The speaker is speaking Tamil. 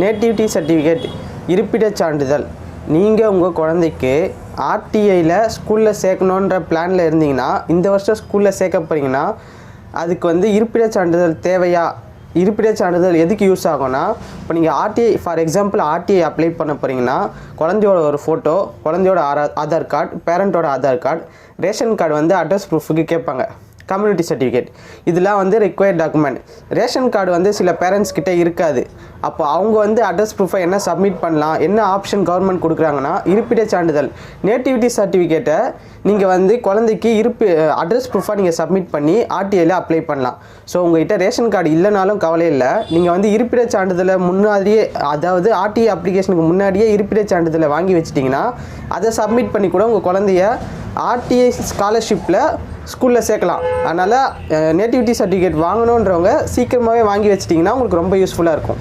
நேட்டிவிட்டி சர்டிஃபிகேட் இருப்பிடச் சான்றிதழ். நீங்கள் உங்கள் குழந்தைக்கு ஆர்டிஐயில் ஸ்கூலில் சேர்க்கணுன்ற பிளானில் இருந்தீங்கன்னா இந்த வருஷம் ஸ்கூலில் சேர்க்க போகிறீங்கன்னா அதுக்கு வந்து இருப்பிடச் சான்றிதழ் தேவையா? இருப்பிடச் சான்றிதழ் எதுக்கு யூஸ் ஆகும்னா இப்போ நீங்கள் RTI for example RTI apply பண்ண போகிறீங்கன்னா குழந்தையோட ஒரு ஃபோட்டோ குழந்தையோட ஆதார் கார்டு பேரண்ட்டோட ஆதார் கார்டு ரேஷன் கார்டு வந்து அட்ரஸ் ப்ரூஃபுக்கு கேட்பாங்க. கம்யூனிட்டி சர்டிஃபிகேட் இதெல்லாம் வந்து ரிக்வயர்ட் டாக்குமெண்ட் ரேஷன் கார்டு வந்து சில பேரண்ட்ஸ் கிட்டே இருக்காது. அப்போ அவங்க வந்து அட்ரஸ் ப்ரூஃபை என்ன சப்மிட் பண்ணலாம் என்ன ஆப்ஷன் கவர்மெண்ட் கொடுக்குறாங்கன்னா இருப்பிடச் சான்றிதழ். நேட்டிவிட்டி சர்டிஃபிகேட்டை நீங்கள் வந்து குழந்தைக்கு இருப்பு அட்ரஸ் ப்ரூஃபாக நீங்கள் சப்மிட் பண்ணி ஆர்டிஐயில் அப்ளை பண்ணலாம். ஸோ உங்கள்கிட்ட ரேஷன் கார்டு இல்லைனாலும் கவலை இல்லை. நீங்கள் வந்து இருப்பிடச் சான்றிதழை முன்னாடியே அதாவது ஆர்டிஐ அப்ளிகேஷனுக்கு முன்னாடியே இருப்பிடச் சான்றிதழை வாங்கி வச்சிட்டிங்கன்னா அதை சப்மிட் பண்ணி கூட உங்கள் குழந்தைய ஆர்டிஐ ஸ்காலர்ஷிப்பில் ஸ்கூலில் சேர்க்கலாம். அதனால் நேட்டிவிட்டி சர்டிஃபிகேட் வாங்கணுன்றவங்க சீக்கிரமாகவே வாங்கி வச்சிட்டிங்கன்னா உங்களுக்கு ரொம்ப யூஸ்ஃபுல்லாக இருக்கும்.